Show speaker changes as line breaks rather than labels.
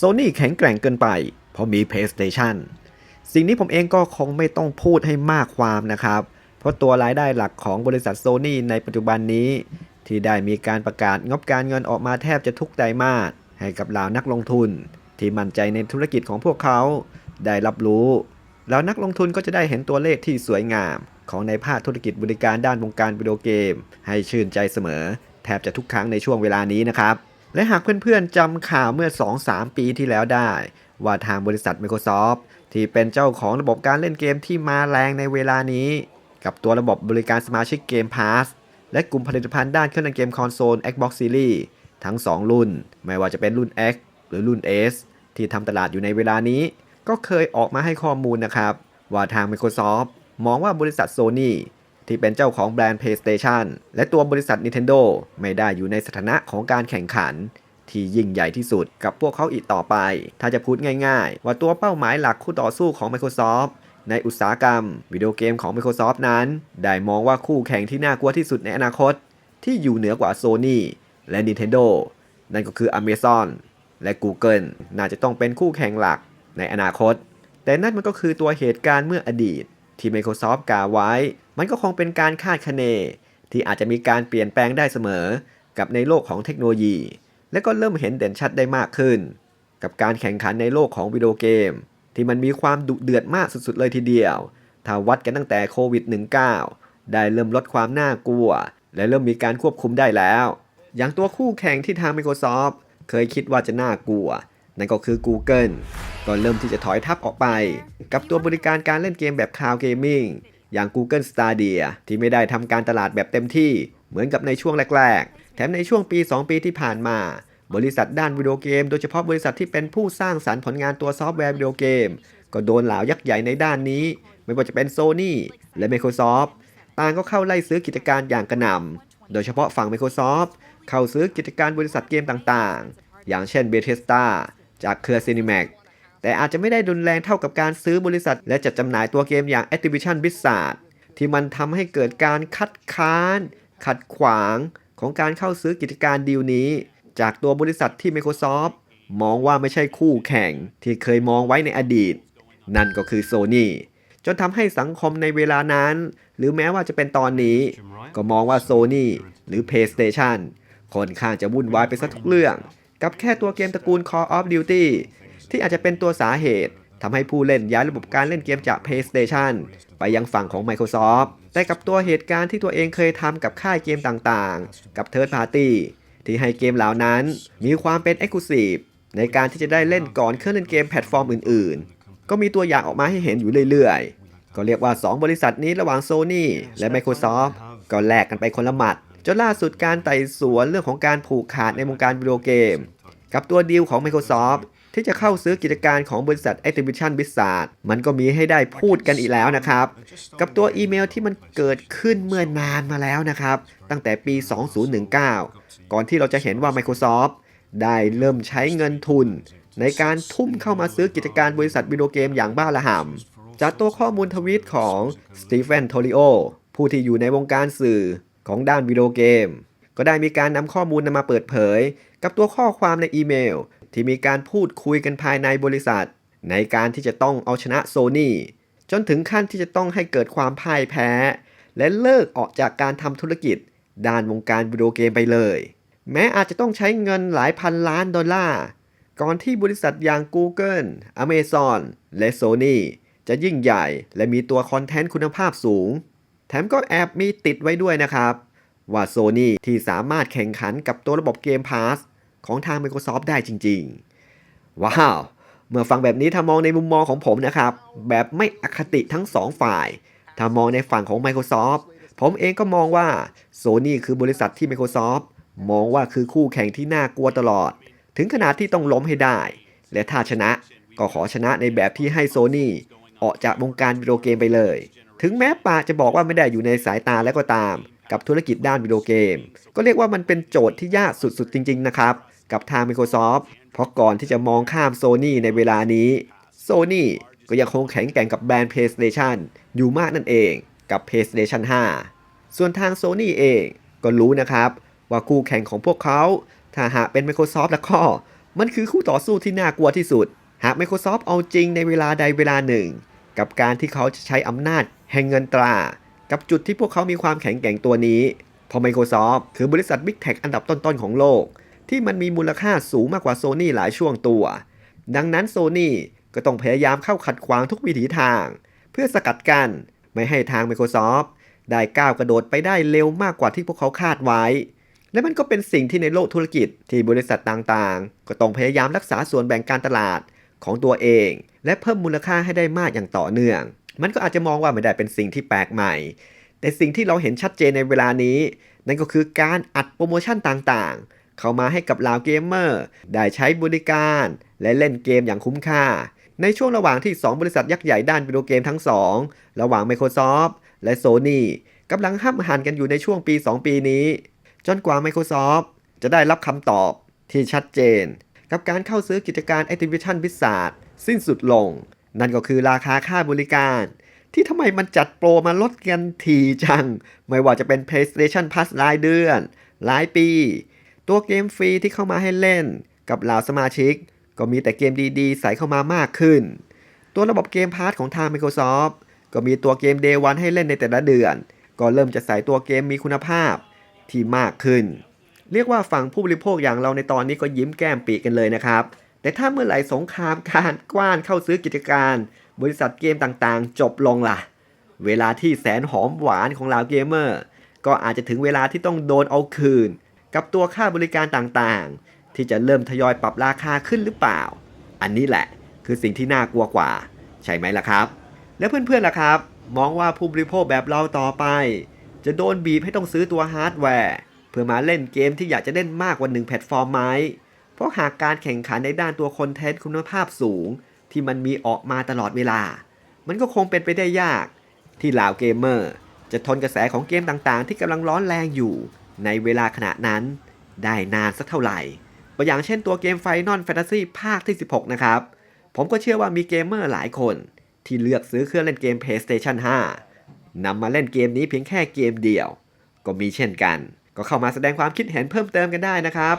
Sony แข็งแกร่งเกินไป เพราะมี PlayStation สิ่งนี้ผมเองก็คงไม่ต้องพูดให้มากความนะครับ เพราะตัวรายได้หลักของบริษัท Sony ในปัจจุบันนี้ ที่ได้มีการประกาศงบการเงินออกมาแทบจะทุกไตรมาสให้กับเหล่านักลงทุน ที่มั่นใจในธุรกิจของพวกเขาได้รับรู้แล้วนักลงทุนก็จะได้เห็นตัวเลขที่สวยงาม ของในภาคธุรกิจบริการด้านวงการวิดีโอเกม ให้ชื่นใจเสมอ แทบจะทุกครั้งในช่วงเวลานี้นะครับ และหากเพื่อนๆจำข่าวเมื่อ 2-3 ปีที่แล้วได้ ว่าทางบริษัท Microsoft ที่เป็นเจ้าของระบบการเล่นเกมที่มาแรงในเวลานี้ กับตัวระบบบริการสมาชิกเกม Pass และกลุ่มผลิตภัณฑ์ด้านเครื่องเล่นเกมคอนโซล Xbox Series ทั้ง 2 รุ่น ไม่ว่าจะเป็นรุ่น X หรือรุ่น S ที่ทำตลาดอยู่ในเวลานี้ ก็เคยออกมาให้ข้อมูลนะครับ ว่าทาง Microsoft มองว่าบริษัท Sony ที่เป็นเจ้าของแบรนด์ PlayStation และตัวบริษัท Nintendo ไม่ได้อยู่ในสถานะของการแข่งขัน ที่ยิ่งใหญ่ที่สุดกับพวกเขาอีกต่อไป ถ้าจะพูดง่ายๆ ว่าตัวเป้าหมายหลักคู่ต่อสู้ของ Microsoft ในอุตสาหกรรม วิดีโอเกมของ Microsoft นั้น ได้มองว่าคู่แข่งที่น่ากลัวที่สุดในอนาคต ที่อยู่เหนือกว่า Sony และ Nintendo นั่นก็คือ Amazon และ Google น่าจะต้องเป็นคู่แข่งหลักในอนาคต แต่นั่นมันก็คือตัวเหตุการณ์เมื่ออดีต ที่ Microsoft กล่าวไว้ มันก็คงเป็นการคาดคะเน ที่อาจจะมีการเปลี่ยนแปลงได้เสมอ กับในโลกของเทคโนโลยี และก็เริ่มเห็นเด่นชัดได้มากขึ้น กับการแข่งขันในโลกของวิดีโอเกม ที่มันมีความดุเดือดมากสุดๆเลยทีเดียว ถ้าวัดกันตั้งแต่โควิด -19 ได้เริ่มลดความน่ากลัว และเริ่มมีการควบคุมได้แล้ว อย่างตัวคู่แข่งที่ทาง Microsoft เคยคิดว่าจะน่ากลัว นั่นก็คือ Google ก็เริ่มที่จะถอยทับออกไป กับตัวบริการการเล่นเกมแบบ Cloud Gaming อย่าง Google Stadia ที่ไม่ได้ทำการตลาดแบบเต็มที่เหมือนกับในช่วงแรก ๆ แถมในช่วงปี 2 ปีที่ผ่านมา บริษัทด้านวิดีโอเกม โดยเฉพาะบริษัทที่เป็นผู้สร้างสรรค์ผลงานตัวซอฟต์แวร์วิดีโอเกม ก็โดนเหล่ายักษ์ใหญ่ในด้านนี้ ไม่ว่าจะเป็น Sony และ Microsoft ต่างก็เข้าไล่ซื้อกิจการอย่างกระหน่ำโดยเฉพาะฝั่ง Microsoft เข้าซื้อกิจการบริษัทเกมต่างๆ อย่างเช่น Bethesda จากเครือ Cinemax แต่อาจจะไม่ได้รุนแรงเท่ากับการซื้อบริษัท และจัดจำหน่ายตัวเกมอย่าง Activision Blizzard ที่มันทำให้เกิดการคัดค้าน ขัดขวางของการเข้าซื้อกิจการดีลนี้ จากตัวบริษัทที่ Microsoft มองว่าไม่ใช่คู่แข่งที่เคยมองไว้ในอดีต นั่นก็คือ Sony จนทำให้สังคมในเวลานั้น หรือแม้ว่าจะเป็นตอนนี้ ก็มองว่า Sony หรือ PlayStation ค่อนข้างจะวุ่นวายไปซะทุกเรื่อง กับแค่ตัวเกมตระกูล Call of Duty ที่อาจจะเป็นตัวสาเหตุทำให้ผู้เล่นย้ายระบบการเล่นเกมจาก PlayStation ไปยังฝั่งของ Microsoft แต่กับตัวเหตุการณ์ที่ตัวเองเคยทำกับค่ายเกมต่างๆ กับ Third Party ที่ให้เกมเหล่านั้นมีความเป็น Exclusive ในการที่จะได้เล่นก่อนเครื่องเล่นเกมแพลตฟอร์มอื่นๆ ก็มีตัวอย่างออกมาให้เห็นอยู่เรื่อยๆ ก็เรียกว่า 2 บริษัทนี้ระหว่าง Sony และ Microsoft ก็แลกกันไปคนละหมัด จนล่าสุดการไต่สวนเรื่องของการผูกขาดในวงการวิดีโอเกม กับตัวดีลของ Microsoft ที่จะเข้าซื้อกิจการของบริษัท Activision Blizzard มันก็มีให้ได้พูดกันอีกแล้วนะครับ กับตัวอีเมลที่มันเกิดขึ้นเมื่อนานมาแล้วนะครับ ตั้งแต่ปี 2019 ก่อนที่เราจะเห็นว่า Microsoft ได้เริ่มใช้เงินทุน ในการทุ่มเข้ามาซื้อกิจการบริษัทวิดีโอเกมอย่างบ้าระห่ำจากตัวข้อมูลทวีตของสตีเฟนโทริโอผู้ที่อยู่ในวงการสื่อ ของด้านวิดีโอเกม ก็ได้มีการนำข้อมูลนำมาเปิดเผย กับตัวข้อความในอีเมล ที่มีการพูดคุยกันภายในบริษัท ในการที่จะต้องเอาชนะโซนี่จนถึงขั้นที่จะต้องให้เกิดความพ่ายแพ้ และเลิกออกจากการทำธุรกิจ ด้านวงการวิดีโอเกมไปเลย แม้อาจจะต้องใช้เงินหลายพันล้านดอลลาร์ก่อนที่บริษัทอย่าง Google, Amazon และ Sony จะยิ่งใหญ่และมีตัวคอนเทนต์คุณภาพสูง แถมก็แอบมีติดไว้ด้วยนะครับ ว่า Sony ที่สามารถแข่งขันกับตัวระบบเกม Pass ของทาง Microsoft ได้จริง ๆ ว้าว เมื่อฟังแบบนี้ถ้ามองในมุมมองของผมนะครับ แบบไม่อคติทั้งสองฝ่าย ถ้ามองในฝั่งของ Microsoft ผมเองก็มองว่า Sony คือบริษัทที่ Microsoft มองว่าคือคู่แข่งที่น่ากลัวตลอด ถึงขนาดที่ต้องล้มให้ได้ และถ้าชนะก็ขอชนะในแบบที่ให้ Sony ออกจากวงการวิดีโอเกมไปเลย ถึงแม้ปาจะบอกว่าไม่ได้อยู่ในสายตาแล้วก็ตาม กับธุรกิจด้านวิดีโอเกม ก็เรียกว่ามันเป็นโจทย์ที่ยากสุดๆจริง ๆ นะครับ กับทาง Microsoft เพราะก่อนที่จะมองข้าม Sony ในเวลานี้ Sony ก็ยังคงแข็งแกร่งกับแบรนด์ PlayStation อยู่มากนั่นเองกับ PlayStation 5 ส่วนทาง Sony เองก็รู้นะครับว่าคู่แข่งของพวกเขา ถ้าหากเป็น Microsoft แล้วก็มันคือคู่ต่อสู้ที่น่ากลัวที่สุด หาก Microsoft เอาจริงในเวลาใดเวลาหนึ่ง กับการที่เขาจะใช้อำนาจ แห่งเงินตรา กับจุดที่พวกเขามีความแข็งแกร่งตัวนี้พราะ Microsoft คือบริษัท Big Tech อันดับต้นๆของโลก ที่มันมีมูลค่าสูงมากกว่า Sony หลายช่วงตัว ดังนั้น Sony ก็ต้องพยายามเข้าขัดขวางทุกวิถีทาง เพื่อสกัดกันไม่ให้ทาง Microsoft ได้ก้าวกระโดดไปได้เร็วมากกว่าที่พวกเขาคาดไว้ และมันก็เป็นสิ่งที่ในโลกธุรกิจที่บริษัทต่างๆ ก็ต้องพยายามรักษาส่วนแบ่งการตลาดของตัวเอง และเพิ่มมูลค่าให้ได้มากอย่างต่อเนื่อง มันก็อาจจะมองว่าไม่ได้เป็นสิ่งที่แปลกใหม่ แต่สิ่งที่เราเห็นชัดเจนในเวลานี้ นั่นก็คือการอัดโปรโมชั่นต่างๆ เข้ามาให้กับเหล่าเกมเมอร์ได้ใช้บริการ และเล่นเกมอย่างคุ้มค่า ในช่วงระหว่างที่ 2 บริษัทยักษ์ใหญ่ด้านวิดีโอเกมทั้งสองระหว่าง Microsoft และ Sony กำลังห้ำหันกันอยู่ในช่วงปี 2 ปีนี้ จนกว่า Microsoft จะได้รับคำตอบที่ชัดเจน กับการเข้าซื้อกิจการ Activision Blizzard สิ้นสุดลง นั่นก็คือราคาค่าบริการ ที่ทำไมมันจัดโปรมาลดกันทีจัง ไม่ว่าจะเป็น PlayStation Plus รายเดือน รายปี ตัวเกมฟรีที่เข้ามาให้เล่น กับเหล่าสมาชิก ก็มีแต่เกมดีๆ ใส่เข้ามามากขึ้น ตัวระบบเกมพาร์ทของทาง Microsoft ก็มีตัวเกม Day 1ให้เล่นในแต่ละเดือน ก็เริ่มจะใส่ตัวเกมมีคุณภาพที่มากขึ้น เรียกว่าฝั่งผู้บริโภคอย่างเราในตอนนี้ก็ยิ้มแก้มปีกันเลยนะครับ แต่ถ้าเมื่อไหร่สงครามการกว้านเข้าซื้อกิจการ บริษัทเกมต่างๆ จบลงล่ะ เวลาที่แสนหอมหวานของเหล่าเกมเมอร์ ก็อาจจะถึงเวลาที่ต้องโดนเอาคืน กับตัวค่าบริการต่างๆ ที่จะเริ่มทยอยปรับราคาขึ้นหรือเปล่า อันนี้แหละคือสิ่งที่น่ากลัวกว่า ใช่ไหมล่ะครับ แล้วเพื่อนๆล่ะครับ มองว่าผู้บริโภคแบบเราต่อไป จะโดนบีบให้ต้องซื้อตัวฮาร์ดแวร์เพื่อมาเล่นเกมที่อยากจะเล่นมากกว่าหนึ่งแพลตฟอร์มไหม เพราะหากการแข่งขันในด้านตัวคอนเทนต์คุณภาพสูง ที่มันมีออกมาตลอดเวลา มันก็คงเป็นไปได้ยาก ที่เหล่าเกมเมอร์ จะทนกระแสของเกมต่างๆ ที่กำลังร้อนแรงอยู่ ในเวลาขณะนั้น ได้นานสักเท่าไหร่ตัวอย่างเช่นตัวเกม Final Fantasy ภาคที่ 16 นะครับ ผมก็เชื่อว่ามีเกมเมอร์หลายคน ที่เลือกซื้อเครื่องเล่นเกม PlayStation 5นำมาเล่นเกมนี้เพียงแค่เกมเดียว ก็มีเช่นกัน ก็เข้ามาแสดงความคิดเห็นเพิ่มเติมกันได้นะครับ